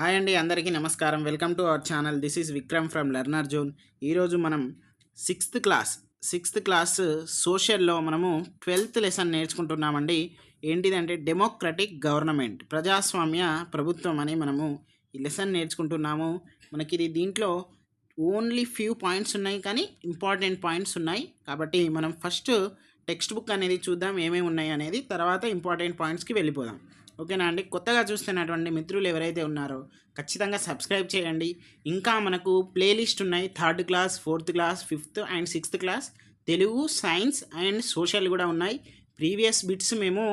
Hi అండి అందరికీ నమస్కారం. Welcome to our channel. This is Vikram from learner zone. ఈరోజు మనం సిక్స్త్ క్లాస్ సిక్స్త్ క్లాస్ సోషల్లో మనము ట్వెల్త్ లెసన్ నేర్చుకుంటున్నామండి. ఏంటిదంటే డెమోక్రటిక్ గవర్నమెంట్ ప్రజాస్వామ్య ప్రభుత్వం అని మనము ఈ లెసన్ నేర్చుకుంటున్నాము. మనకి ఇది దీంట్లో ఓన్లీ ఫ్యూ పాయింట్స్ ఉన్నాయి కానీ ఇంపార్టెంట్ పాయింట్స్ ఉన్నాయి. కాబట్టి మనం ఫస్ట్ టెక్స్ట్ బుక్ అనేది చూద్దాం ఏమేమి ఉన్నాయి అనేది తర్వాత ఇంపార్టెంట్ పాయింట్స్కి వెళ్ళిపోదాం. ఓకేనా అండి? కొత్తగా చూస్తున్నటువంటి మిత్రులు ఎవరైతే ఉన్నారో ఖచ్చితంగా సబ్స్క్రైబ్ చేయండి. ఇంకా మనకు ప్లేలిస్ట్ ఉన్నాయి. Third class fourth class fifth and sixth class. Telugu science and social కూడా ఉన్నాయి. ప్రీవియస్ బిట్స్ మేము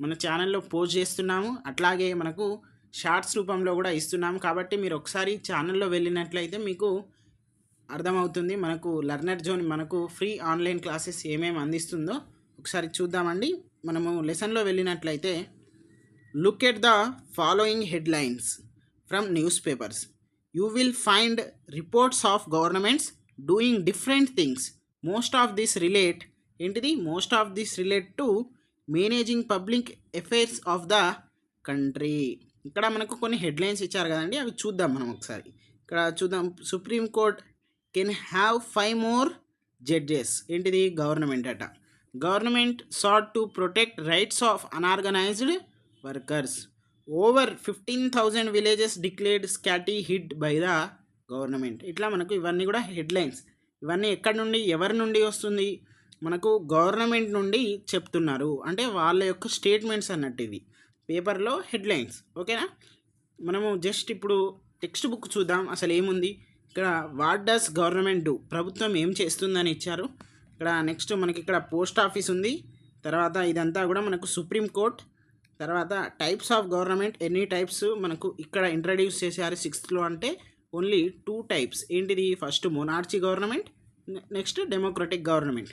మన ఛానల్లో పోస్ట్ చేస్తున్నాము. అట్లాగే మనకు షార్ట్స్ రూపంలో కూడా ఇస్తున్నాము. కాబట్టి మీరు ఒకసారి ఛానల్లో వెళ్ళినట్లయితే మీకు అర్థమవుతుంది. మనకు లర్నర్ జోన్ మనకు ఫ్రీ ఆన్లైన్ క్లాసెస్ ఏమేమి అందిస్తుందో ఒకసారి చూద్దామండి. మనము లెసన్లో వెళ్ళినట్లయితే look at the following headlines from newspapers you will find reports of governments doing different things most of this relate ఏంటిది? Most of this relate to managing public affairs of the country ఇక్కడ మనకు కొన్ని headlines ఇచ్చారు కదండి అవి చూద్దాం మనం ఒకసారి. ఇక్కడ చూద్దాం. Supreme Court can have five more judges ఏంటిది? గవర్నమెంట్ అట. Government sought to protect rights of unorganised workers over fifteen thousand villages declared scarcity hit by the government ఇట్లా మనకు ఇవన్నీ కూడా హెడ్లైన్స్ ఇవన్నీ ఎక్కడి నుండి ఎవరి నుండి వస్తుంది? మనకు గవర్నమెంట్ నుండి చెప్తున్నారు. అంటే వాళ్ళ యొక్క స్టేట్మెంట్స్ అన్నట్టు ఇవి పేపర్లో హెడ్లైన్స్ ఓకేనా మనము జస్ట్ ఇప్పుడు టెక్స్ట్ బుక్ చూద్దాం. అసలు ఏముంది? ఇక్కడ వాట్ డస్ గవర్నమెంట్ డూ ప్రభుత్వం ఏం చేస్తుందని ఇచ్చారు. ఇక్కడ నెక్స్ట్ మనకి ఇక్కడ పోస్ట్ ఆఫీస్ ఉంది. తర్వాత ఇదంతా కూడా మనకు సుప్రీం కోర్ట్ తర్వాత టైప్స్ ఆఫ్ గవర్నమెంట్ ఎన్ని టైప్స్ మనకు ఇక్కడ ఇంట్రడ్యూస్ చేశారు సిక్స్త్లో అంటే ఓన్లీ టూ టైప్స్ ఏంటిది? First monarchy government next democratic government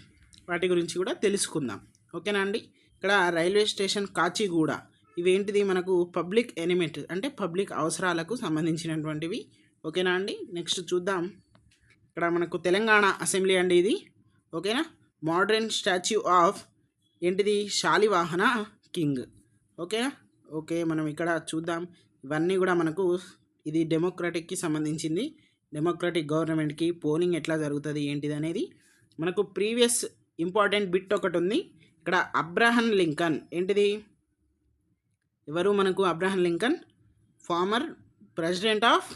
వాటి గురించి కూడా తెలుసుకుందాం. ఓకేనా అండి? ఇక్కడ రైల్వే స్టేషన్ కాచిగూడ. ఇవేంటిది? మనకు పబ్లిక్ ఎనిమెంట్ అంటే పబ్లిక్ అవసరాలకు సంబంధించినటువంటివి. ఓకేనా అండి? నెక్స్ట్ చూద్దాం. ఇక్కడ మనకు తెలంగాణ అసెంబ్లీ అండి ఇది. ఓకేనా? మోడర్న్ స్టాచ్యూ ఆఫ్ ఏంటిది? శాలివాహన కింగ్ ఓకేనా ఓకే మనం ఇక్కడ చూద్దాం. ఇవన్నీ కూడా మనకు ఇది డెమోక్రటిక్కి సంబంధించింది. డెమోక్రటిక్ గవర్నమెంట్కి పోలింగ్ ఎట్లా జరుగుతుంది ఏంటిది అనేది మనకు ప్రీవియస్ ఇంపార్టెంట్ బిట్ ఒకటి ఉంది. ఇక్కడ అబ్రహం లింకన్ ఏంటిది? ఎవరు మనకు Abraham Lincoln? Former president of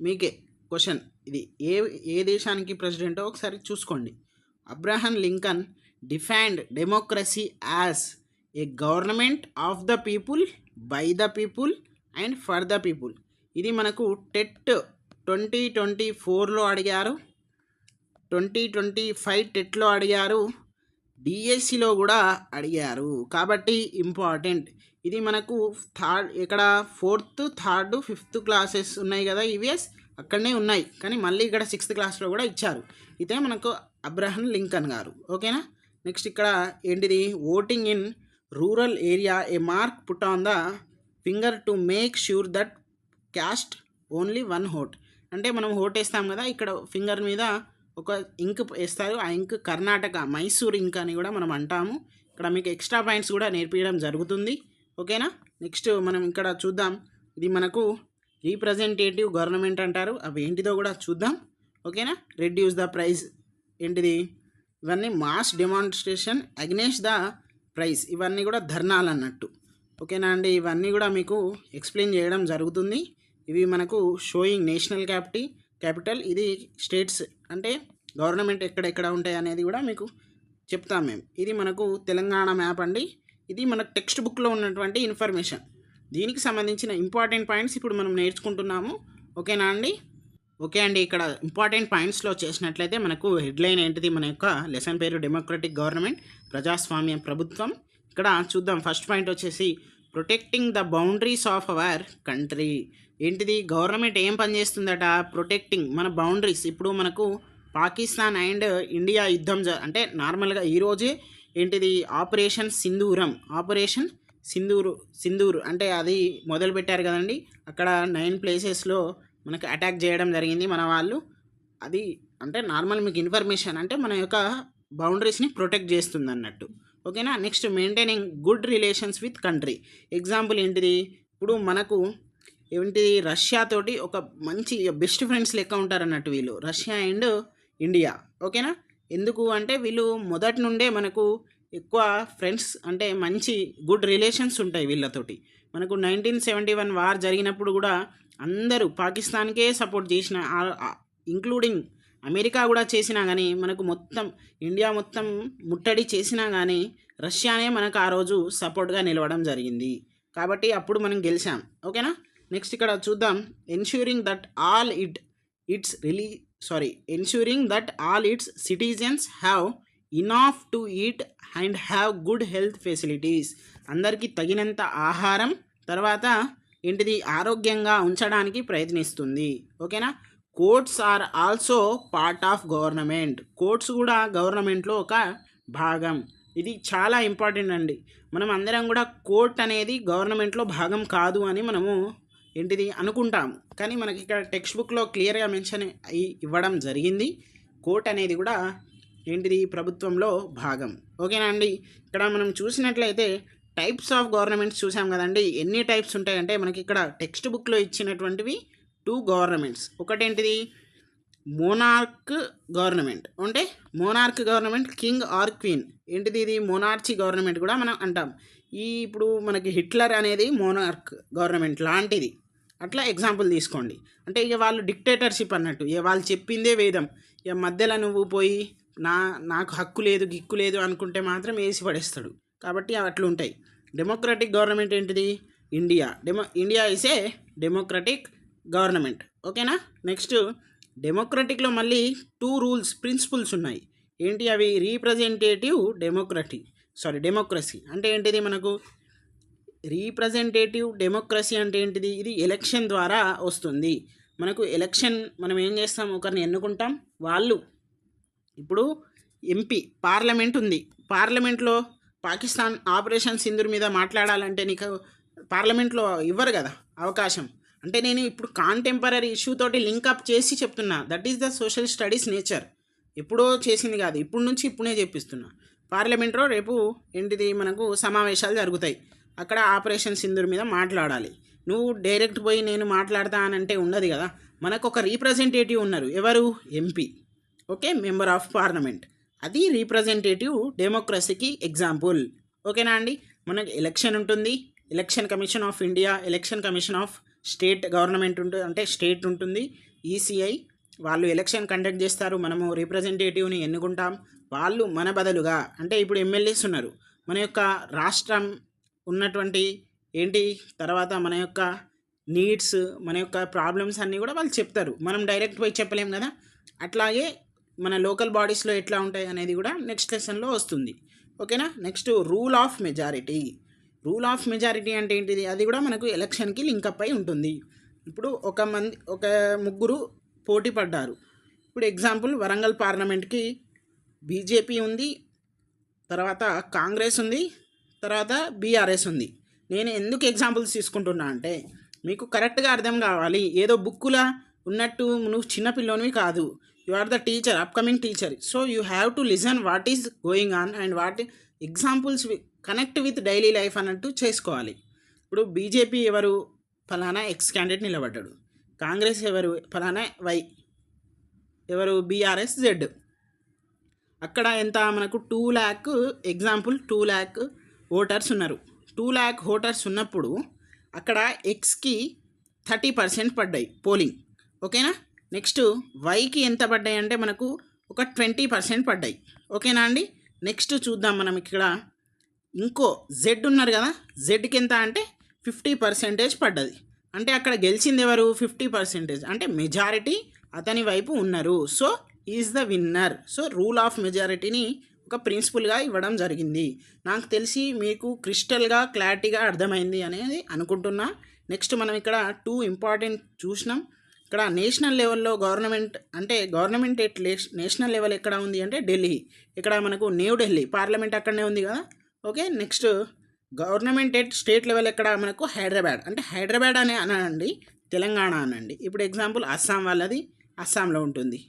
మీకే క్వశ్చన్. ఇది ఏ ఏ దేశానికి ప్రెసిడెంటో ఒకసారి చూసుకోండి. Abraham Lincoln defined democracy as a government of the people by the people and for the people. ఇది మనకు టెట్ ట్వంటీ ట్వంటీ ఫోర్లో అడిగారు. ట్వంటీ ట్వంటీ ఫైవ్ టెట్లో అడిగారు. డిఎస్సిలో కూడా అడిగారు. కాబట్టి ఇంపార్టెంట్. ఇది మనకు థర్డ్ ఇక్కడ ఫోర్త్ థర్డ్ ఫిఫ్త్ క్లాసెస్ ఉన్నాయి కదా ఈవీఎస్ అక్కడనే ఉన్నాయి. కానీ మళ్ళీ ఇక్కడ సిక్స్త్ క్లాస్లో కూడా ఇచ్చారు. ఇదే మనకు అబ్రహం లింకన్ గారు. ఓకేనా? నెక్స్ట్ ఇక్కడ ఏంటిది? Voting in rural area a mark put on the finger to make sure that cast only one vote అంటే మనం హోట్ వేస్తాం కదా ఇక్కడ ఫింగర్ మీద ఒక ఇంక్ వేస్తారు. ఆ ఇంక్ కర్ణాటక మైసూర్ ఇంక్ అని కూడా మనం అంటాము. ఇక్కడ మీకు ఎక్స్ట్రా పాయింట్స్ కూడా నేర్పించడం జరుగుతుంది. ఓకేనా నెక్స్ట్ మనం ఇక్కడ చూద్దాం. ఇది మనకు రీప్రజెంటేటివ్ గవర్నమెంట్ అంటారు. అవి ఏంటిదో కూడా చూద్దాం. ఓకేనా రెడ్యూస్ ద ప్రైస్ ఏంటిది? ఇవన్నీ mass demonstration against the price. ఇవన్నీ కూడా ధర్నాలు అన్నట్టు ఓకేనా అండి? ఇవన్నీ కూడా మీకు ఎక్స్ప్లెయిన్ చేయడం జరుగుతుంది. ఇవి మనకు షోయింగ్ నేషనల్ క్యాపిటీ క్యాపిటల్. ఇది స్టేట్స్ అంటే గవర్నమెంట్ ఎక్కడెక్కడ ఉంటాయి అనేది కూడా మీకు చెప్తాం మేము. ఇది మనకు తెలంగాణ మ్యాప్ అండి. ఇది మన టెక్స్ట్ బుక్లో ఉన్నటువంటి ఇన్ఫర్మేషన్. దీనికి సంబంధించిన ఇంపార్టెంట్ పాయింట్స్ ఇప్పుడు మనం నేర్చుకుంటున్నాము. ఓకేనా అండి? ఓకే అండి ఇక్కడ ఇంపార్టెంట్ పాయింట్స్లో చేసినట్లయితే మనకు హెడ్లైన్ ఏంటిది? మన యొక్క లెసన్ పేరు డెమోక్రటిక్ గవర్నమెంట్ ప్రజాస్వామ్య ప్రభుత్వం. ఇక్కడ చూద్దాం ఫస్ట్ పాయింట్ వచ్చేసి protecting the boundaries of our country ఏంటిది? గవర్నమెంట్ ఏం పనిచేస్తుందట ప్రొటెక్టింగ్ మన బౌండరీస్ ఇప్పుడు మనకు పాకిస్తాన్ అండ్ ఇండియా యుద్ధం అంటే నార్మల్గా ఈరోజే ఏంటిది? ఆపరేషన్ సింధూరం. ఆపరేషన్ సింధూరు సింధూరు. అంటే అది మొదలుపెట్టారు కదండి? అక్కడ నైన్ ప్లేసెస్లో మనకు అటాక్ చేయడం జరిగింది మన వాళ్ళు. అది అంటే నార్మల్ మీకు ఇన్ఫర్మేషన్ అంటే మన యొక్క బౌండరీస్ని ప్రొటెక్ట్ చేస్తుంది అన్నట్టు ఓకేనా next maintaining good relations with country example ఏంటిది? ఇప్పుడు మనకు ఏంటిది రష్యా తోటి ఒక మంచి బెస్ట్ ఫ్రెండ్స్ లెక్క ఉంటారు అన్నట్టు వీళ్ళు రష్యా అండ్ ఇండియా ఓకేనా ఎందుకు అంటే వీళ్ళు మొదటి నుండే మనకు ఎక్కువ ఫ్రెండ్స్ అంటే మంచి గుడ్ రిలేషన్స్ ఉంటాయి వీళ్ళతోటి. మనకు నైన్టీన్ సెవెంటీ వన్ వార్ జరిగినప్పుడు కూడా అందరూ పాకిస్తాన్కే సపోర్ట్ చేసిన ఇంక్లూడింగ్ అమెరికా కూడా చేసినా కానీ మనకు మొత్తం ఇండియా మొత్తం ముట్టడి చేసినా కానీ రష్యానే మనకు ఆ రోజు సపోర్ట్గా నిలవడం జరిగింది. కాబట్టి అప్పుడు మనం గెలిచాం. ఓకేనా? నెక్స్ట్ ఇక్కడ చూద్దాం. Ensuring that all it it's really sorry ensuring that all its citizens have enough to eat and have good health facilities అందరికీ తగినంత ఆహారం తర్వాత ఏంటిది ఆరోగ్యంగా ఉంచడానికి ప్రయత్నిస్తుంది. ఓకేనా? Courts are also part of government. Courts కూడా గవర్నమెంట్లో ఒక భాగం. ఇది చాలా ఇంపార్టెంట్ అండి. మనం అందరం కూడా కోర్ట్ అనేది గవర్నమెంట్లో భాగం కాదు అని మనము ఏంటిది అనుకుంటాము. కానీ మనకి ఇక్కడ టెక్స్ట్ బుక్లో క్లియర్గా మెన్షన్ అయి ఇవ్వడం జరిగింది. కోర్ట్ అనేది కూడా ఏంటిది? ప్రభుత్వంలో భాగం. ఓకేనా అండి? ఇక్కడ మనం చూసినట్లయితే టైప్స్ ఆఫ్ గవర్నమెంట్స్ చూసాం కదండి. ఎన్ని టైప్స్ ఉంటాయంటే మనకి ఇక్కడ టెక్స్ట్ బుక్లో ఇచ్చినటువంటివి టూ గవర్నమెంట్స్ ఒకటేంటిది? మోనార్క్ గవర్నమెంట్ అంటే monarch government king or queen ఏంటిది ఇది? మోనార్చి గవర్నమెంట్ కూడా మనం అంటాం. ఈ ఇప్పుడు మనకి హిట్లర్ అనేది మోనార్క్ గవర్నమెంట్ లాంటిది. అట్లా ఎగ్జాంపుల్ తీసుకోండి. అంటే ఇక వాళ్ళు డిక్టేటర్షిప్ అన్నట్టు. ఇక వాళ్ళు చెప్పిందే వేదం. ఇక మధ్యలో నువ్వు పోయి నా నాకు హక్కు లేదు గిక్కు లేదు అనుకుంటే మాత్రం వేసి పడేస్తాడు. కాబట్టి అవి అట్లుంటాయి. డెమోక్రటిక్ గవర్నమెంట్ ఏంటిది? India demo India is a democratic government ఓకేనా నెక్స్ట్ డెమోక్రటిక్లో మళ్ళీ టూ రూల్స్ ప్రిన్సిపల్స్ ఉన్నాయి. ఏంటి అవి? రీప్రజెంటేటివ్ డెమోక్రటీ సారీ డెమోక్రసీ అంటే ఏంటిది మనకు? రీప్రజెంటేటివ్ డెమోక్రసీ అంటే ఏంటిది? ఇది ఎలక్షన్ ద్వారా వస్తుంది. మనకు ఎలక్షన్ మనం ఏం చేస్తాం? ఒకరిని ఎన్నుకుంటాం. వాళ్ళు ఇప్పుడు ఎంపీ పార్లమెంట్ ఉంది. పార్లమెంట్లో పాకిస్తాన్ ఆపరేషన్ సింధూర్ మీద మాట్లాడాలంటే నీకు పార్లమెంట్లో ఇవ్వరు కదా అవకాశం. అంటే నేను ఇప్పుడు కాంటెంపరీ ఇష్యూ తోటి లింకప్ చేసి చెప్తున్నా. That is the social studies nature ఎప్పుడో చేసింది కాదు. ఇప్పుడు నుంచి ఇప్పుడే చెప్పిస్తున్నా పార్లమెంట్లో రేపు ఏంటిది మనకు సమావేశాలు జరుగుతాయి. అక్కడ ఆపరేషన్ సింధూర్ మీద మాట్లాడాలి. నువ్వు డైరెక్ట్ పోయి నేను మాట్లాడతా అని అంటే ఉండదు కదా. మనకు ఒక రీప్రజెంటేటివ్ ఉన్నారు. ఎవరు? MP okay member of parliament అది రీప్రజెంటేటివ్ డెమోక్రసీకి ఎగ్జాంపుల్ ఓకేనా అండి? మనకు ఎలక్షన్ ఉంటుంది. Election commission of India election commission of state government ఉంటుంది అంటే స్టేట్ ఉంటుంది. ఈసీఐ వాళ్ళు ఎలక్షన్ కండక్ట్ చేస్తారు. మనము రిప్రజెంటేటివ్ని ఎన్నుకుంటాం. వాళ్ళు మన బదులుగా అంటే ఇప్పుడు ఎమ్మెల్యేస్ ఉన్నారు. మన యొక్క రాష్ట్రం ఉన్నటువంటి ఏంటి? తర్వాత మన యొక్క నీడ్స్ మన యొక్క ప్రాబ్లమ్స్ అన్నీ కూడా వాళ్ళు చెప్తారు. మనం డైరెక్ట్ పోయి చెప్పలేం కదా? అట్లాగే మన లోకల్ బాడీస్లో ఎట్లా ఉంటాయి అనేది కూడా నెక్స్ట్ లెసన్లో వస్తుంది. ఓకేనా? Next rule of majority. Rule of majority అంటే ఏంటిది? అది కూడా మనకు ఎలక్షన్కి లింకప్ అయి ఉంటుంది. ఇప్పుడు ఒక మంది ఒక ముగ్గురు పోటీ పడ్డారు. ఇప్పుడు ఎగ్జాంపుల్ వరంగల్ పార్లమెంట్కి బీజేపీ ఉంది తర్వాత కాంగ్రెస్ ఉంది తర్వాత బీఆర్ఎస్ ఉంది. నేను ఎందుకు ఎగ్జాంపుల్స్ తీసుకుంటున్నా అంటే మీకు కరెక్ట్గా అర్థం కావాలి. ఏదో బుక్కులా ఉన్నట్టు నువ్వు చిన్నపిల్లోనివి కాదు. You are the teacher upcoming teacher so you have to listen what is going on and what examples connect with daily life అన్నట్టు చేసుకోవాలి. ఇప్పుడు బీజేపీ ఎవరు? ఫలానా ఎక్స్ క్యాండిడేట్ నిలబడ్డాడు. కాంగ్రెస్ ఎవరు? ఫలానా వై ఎవరు? బీఆర్ఎస్ జెడ్ అక్కడ ఎంత? మనకు two lakh example two lakh voters ఉన్నారు. టూ ల్యాక్ ఓటర్స్ ఉన్నప్పుడు అక్కడ ఎక్స్కి థర్టీ పర్సెంట్ పడ్డాయి పోలింగ్ ఓకేనా నెక్స్ట్ వైకి ఎంత పడ్డాయి అంటే మనకు ఒక ట్వంటీ పర్సెంట్ పడ్డాయి. ఓకేనా అండి? నెక్స్ట్ చూద్దాం మనం ఇక్కడ. ఇంకో జెడ్ ఉన్నారు కదా జెడ్కి ఎంత అంటే ఫిఫ్టీ పర్సెంటేజ్ పడ్డది. అంటే అక్కడ గెలిచింది ఎవరు? Fifty percentage. అంటే మెజారిటీ అతని వైపు ఉన్నారు. So is the winner so rule of మెజారిటీని ఒక ప్రిన్సిపల్గా ఇవ్వడం జరిగింది. నాకు తెలిసి మీకు క్రిస్టల్గా క్లారిటీగా అర్థమైంది అనేది అనుకుంటున్నా. నెక్స్ట్ మనం ఇక్కడ టూ ఇంపార్టెంట్ చూసినాం. ఇక్కడ నేషనల్ లెవెల్లో గవర్నమెంట్ అంటే గవర్నమెంట్ ఎట్ నేషనల్ లెవెల్ ఎక్కడ ఉంది అంటే ఢిల్లీ. ఇక్కడ మనకు న్యూ ఢిల్లీ. పార్లమెంట్ అక్కడనే ఉంది కదా? Okay next government at state level ఎక్కడ మనకు హైదరాబాద్. అంటే హైదరాబాద్ అనే అనండి తెలంగాణ అనండి. ఇప్పుడు ఎగ్జాంపుల్ అస్సాం వాళ్ళది. అస్సాంలో ఉంటుంది.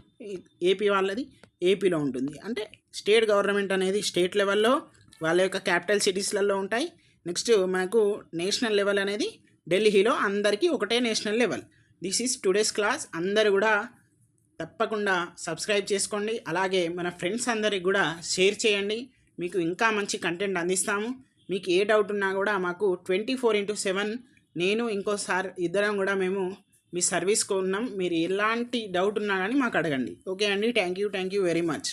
ఏపీ వాళ్ళది. ఏపీలో ఉంటుంది. అంటే స్టేట్ గవర్నమెంట్ అనేది స్టేట్ లెవెల్లో వాళ్ళ యొక్క క్యాపిటల్ సిటీస్లలో ఉంటాయి. నెక్స్ట్ మనకు నేషనల్ లెవెల్ అనేది ఢిల్లీలో అందరికీ ఒకటే national level. This is today's class అందరు కూడా తప్పకుండా సబ్స్క్రైబ్ చేసుకోండి. అలాగే మన ఫ్రెండ్స్ అందరికి కూడా షేర్ చేయండి. మీకు ఇంకా మంచి కంటెంట్ అందిస్తాము. మీకు ఏ డౌట్ ఉన్నా కూడా మాకు ట్వంటీ ఫోర్ ఇంటూ సెవెన్ నేను ఇంకోసారి ఇద్దరం కూడా మేము మీ సర్వీస్కు ఉన్నాం. మీరు ఎలాంటి డౌట్ ఉన్నా కానీ మాకు అడగండి. ఓకే అండి? Thank you thank you very much